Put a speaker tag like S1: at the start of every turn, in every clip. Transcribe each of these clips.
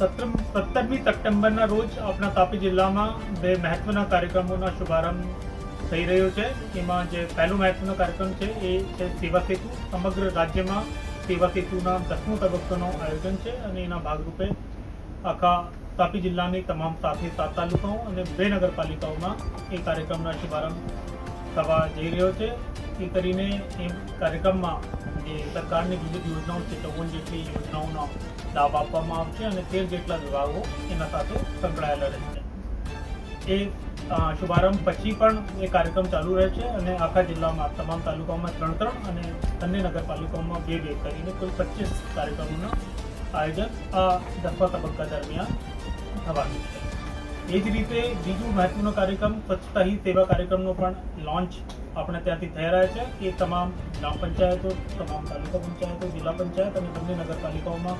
S1: નવેમ્બરના રોજ આપણા તાપી જિલ્લામાં બે મહત્વના કાર્યક્રમોના શુભારંભ થઈ રહ્યો છે. એમાં જે પહેલો મહત્વનો કાર્યક્રમ છે એ છે સેવા સેતુ. સમગ્ર રાજ્યમાં સેવા સેતુના દસમો તબક્કાનું આયોજન છે અને એના ભાગરૂપે આખા તાપી જિલ્લાની તમામ સાથે સાત તાલુકાઓ અને બે નગરપાલિકાઓમાં એ કાર્યક્રમના શુભારંભ થવા જઈ રહ્યો છે. એ કરીને એ કાર્યક્રમમાં જે સરકારની વિવિધ યોજનાઓ છે, ચૌવન જેટલી યોજનાઓનો લાભ આપવામાં આવશે અને તેર જેટલા વિભાગો એના સાથે સંકળાયેલા રહેશે. એ શુભારંભ પછી પણ એ કાર્યક્રમ ચાલુ રહે છે અને આખા જિલ્લામાં, તમામ તાલુકાઓમાં ત્રણ ત્રણ અને અન્ય નગરપાલિકાઓમાં બે બે કરીને કુલ પચીસ કાર્યક્રમોનું આયોજન આ દસમા તબક્કા દરમિયાન થવાનું છે. એ જ રીતે બીજું મહત્વનો કાર્યક્રમ સ્વચ્છતા હી સેવા કાર્યક્રમનો પણ લોન્ચ આપણે ત્યાંથી થઈ રહ્યા છે એ તમામ ગ્રામ પંચાયતો, તમામ તાલુકા પંચાયતો, જિલ્લા પંચાયત અને બંને નગરપાલિકાઓમાં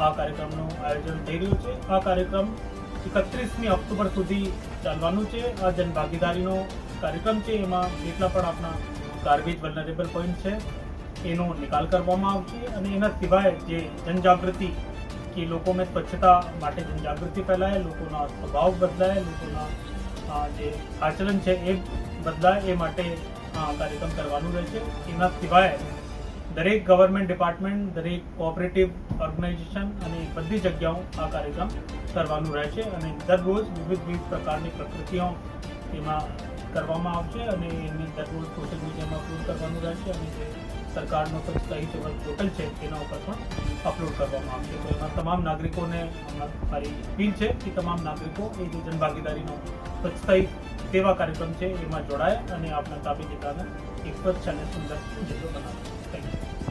S1: આ કાર્યક્રમનું આયોજન થઈ રહ્યું છે. આ કાર્યક્રમ એકત્રીસમી ઓક્ટોબર સુધી ચાલવાનું છે. આ જનભાગીદારીનો કાર્યક્રમ છે. એમાં જેટલા પણ આપણા ગાર્બેજ વલનરેબલ પોઈન્ટ છે, એનો નિકાલ કરવામાં આવશે અને એના સિવાય જે જનજાગૃતિ કે લોકોમાં સ્વચ્છતા માટે જનજાગૃતિ ફેલાય લોકોના સ્વભાવ બદલાય લોકોના જે આચરણ છે એ બદલાય એ માટે કાર્યક્રમ કરવાનું રહેશે એના સિવાય દરેક ગવર્મેન્ટ ડિપાર્ટમેન્ટ દરેક કોઓપરેટિવ ઓર્ગેનાઇઝેશન અને બધી જગ્યાઓ આ કાર્યક્રમ કરવાનું રહેશે અને દરરોજ વિવિધ વિવિધ પ્રકારની પ્રકૃતિઓ એમાં કરવામાં આવશે અને એની દરરોજ સોશિયલ મીડિયામાં અપલોડ કરવાનું રહેશે અને જે સરકારનો સ્વચ્છતા હી સેવા પોર્ટલ છે તેના ઉપર પણ અપલોડ કરવામાં આવશે. તો એમાં તમામ નાગરિકોને મારી અપીલ છે કે તમામ નાગરિકો એ જે જનભાગીદારીનો સ્વચ્છતા સેવા કાર્યક્રમ છે, એમાં જોડાય અને આપણા તાપી જિલ્લાને એક સ્વચ્છ અને સુંદર જિલ્લો બનાવે.